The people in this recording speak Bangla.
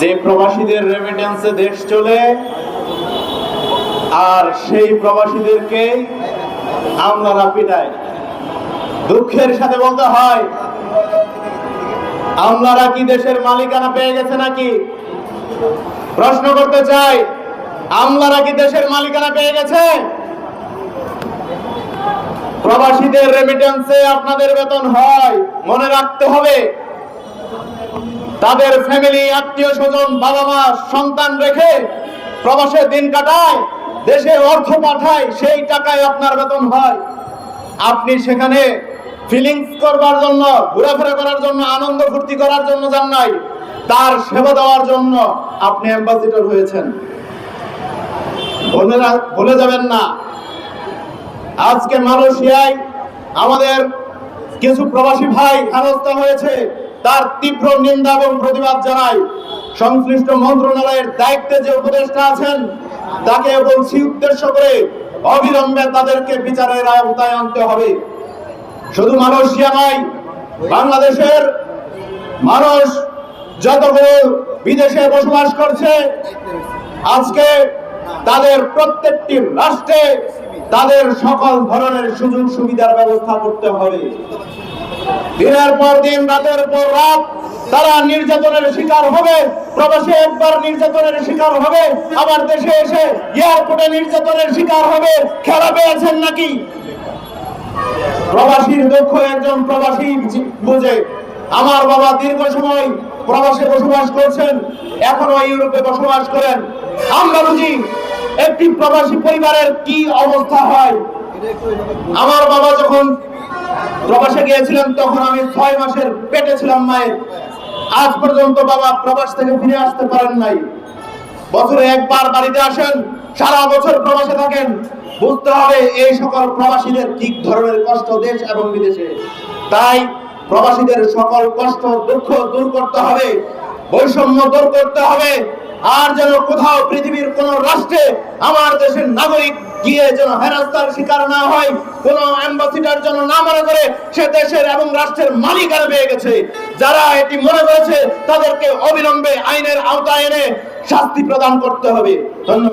যে প্রবাসীদের রেমিটেন্সে দেশ চলে, আর সেই প্রবাসীদেরকে আমলারা পিটায়। দুঃখের সাথে বলতে হয় আমলারা কি দেশের মালিকানা পেয়ে গেছে নাকি? প্রশ্ন করতে চাই আমলারা কি দেশের মালিকানা পেয়ে গেছে? প্রবাসীদের রেমিটেন্সে আপনাদের বেতন হয়, মনে রাখতে হবে। তাদের ফ্যামিলি আত্মীয় স্বজন বাবা মা সন্তান রেখে প্রবাসে দিন কাটায়, দেশে অর্থ পাঠায়, সেই টাকায় আপনার বেতন হয়। আপনি সেখানে ফিলিংস করবার জন্য, ঘোরাফেরা করার জন্য, আনন্দ ফুর্তি করার জন্য যান নাই, তার সেবা দেওয়ার জন্য আপনি অ্যাম্বাসিডর হয়েছেন। বলে রা- বলে যাবেন না। আজকে মালয়েশিয়ায় আমাদের কিছু প্রবাসী ভাই হেনস্থা হয়েছে। তার তীব্র নিন্দা এবং প্রতিবাদ জানাই। সংশ্লিষ্ট মন্ত্রণালয়ের দায়িত্বে যে উপদেষ্টা আছেন, তাকে বলছি উদ্দেশ্য করে অবিলম্বে তাদেরকে বিচারের আওতায় আনতে হবে। শুধু মালয়েশিয়া নয়, বাংলাদেশের মানুষ যতগুলো বিদেশে বসবাস করছে, আজকে তাদের প্রত্যেকটি রাষ্ট্রে তাদের সকল ধরনের সুযোগ সুবিধার ব্যবস্থা করতে হবে। দিনের পর দিন, রাতের পর রাত তারা নির্যাতনের শিকার হবে। প্রবাসে একবার নির্যাতনের শিকার হবে। আবার দেশে এসে এয়ারপোর্টে নির্যাতনের শিকার হবে। খেলা পেয়েছেন নাকি? প্রবাসীর দক্ষ একজন প্রবাসী বুঝে। আমার বাবা দীর্ঘ সময় প্রবাসে বসবাস করছেন, এখনও ইউরোপে বসবাস করেন। আমরা বুঝি একটি প্রবাসী পরিবারের কি অবস্থা হয়? আমার বাবা যখন প্রবাসে গিয়েছিলেন, তখন আমি ছয় মাসের পেটে ছিলাম মায়ের। আজ পর্যন্ত বাবা প্রবাস থেকে ফিরে আসতে পারেন নাই। বছরে একবার বাড়িতে আসেন, সারা বছর প্রবাসে থাকেন। বুঝতে হবে এই সকল প্রবাসীদের কি ধরনের কষ্ট দেশ এবং বিদেশে। তাই প্রবাসীদের সকল কষ্ট, দুঃখ দূর করতে হবে, বৈষম্য দূর করতে হবে। আর যেন কোথাও পৃথিবীর কোন রাষ্ট্রে, আমার দেশের নাগরিক গিয়ে যেন হেরাস্তার শিকার না হয়, কোন অ্যাম্বাসিডার যেন না মনে করে, সে দেশের এবং রাষ্ট্রের মালিক আর পেয়ে গেছে। যারা এটি মনে করেছে, তাদেরকে অবিলম্বে আইনের আওতায় এনে শাস্তি প্রদান করতে হবে। ধন্যবাদ।